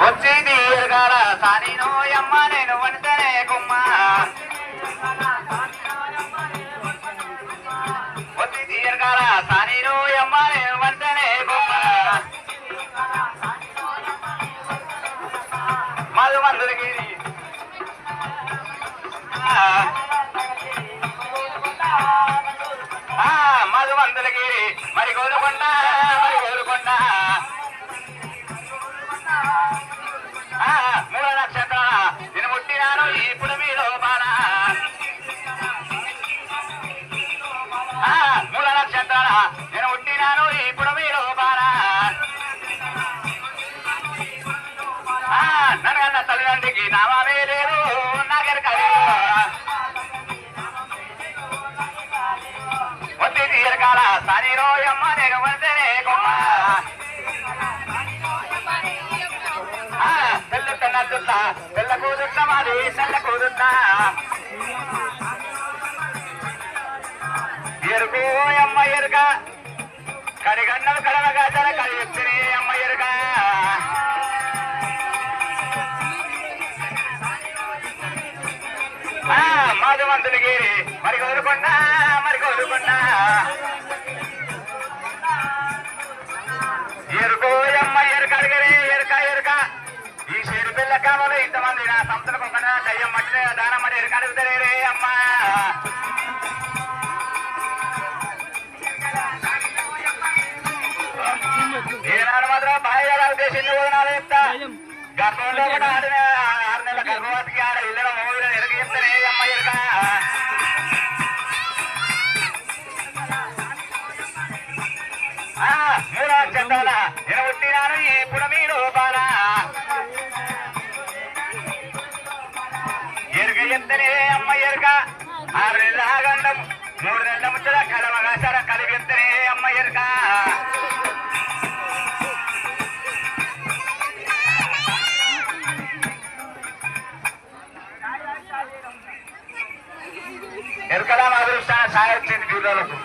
వచ్చేది ఎరగాల సానినో అమ్మ నేను వంటనే కుమ్మ. వచ్చేది ఎరగాల సానినో అమ్మ నేను వంటనే కుమ్మ. మధు మందులగిరి మధు మందులగిరి మరి కోరుకొండ మరి కోరుకొండ తండ్రికి నామే లేదు నాగరిక వద్ది తీరకాల సనిరోయమ్మ నేను వంతనే కొమ్మ. ఆ, తెల్ల తెల్ల దుల్ల మాది తెల్ల కూదుట్ల. ఎరుకు ఎరుక మాది గేరి. మరి కోరుకున్నా మరి కోరుకున్నా. ఎరుకోయమ్మ ఎరుక అడిగరే ఎరుక ఎరుక. ఈ షేరు పిల్ల కావాలి ఇంతమంది నా సంస్థలకు ఒక దయ్యం మట్టి దానం మరి ఎరుక అడుగుతారే రే అమ్మ. ఏనాడు మాత్రం బాగా ఉద్దేశం వదనాలు చెప్తా. గర్భంలో కూడా ఆడిన మూడో చందాల నేను పుట్టినాను ఇప్పుడు మీరు బాలా ఎరుక ఎత్తనే అమ్మ ఎరుక ఆరు నెలల ఆగండం మూడు నెలల ముచ్చట కలవగా సర కలిగి ఎత్తనే అమ్మ ఎరుక ఎరుకల మా అదృష్టాన్ని సాగించింది పిల్లలకు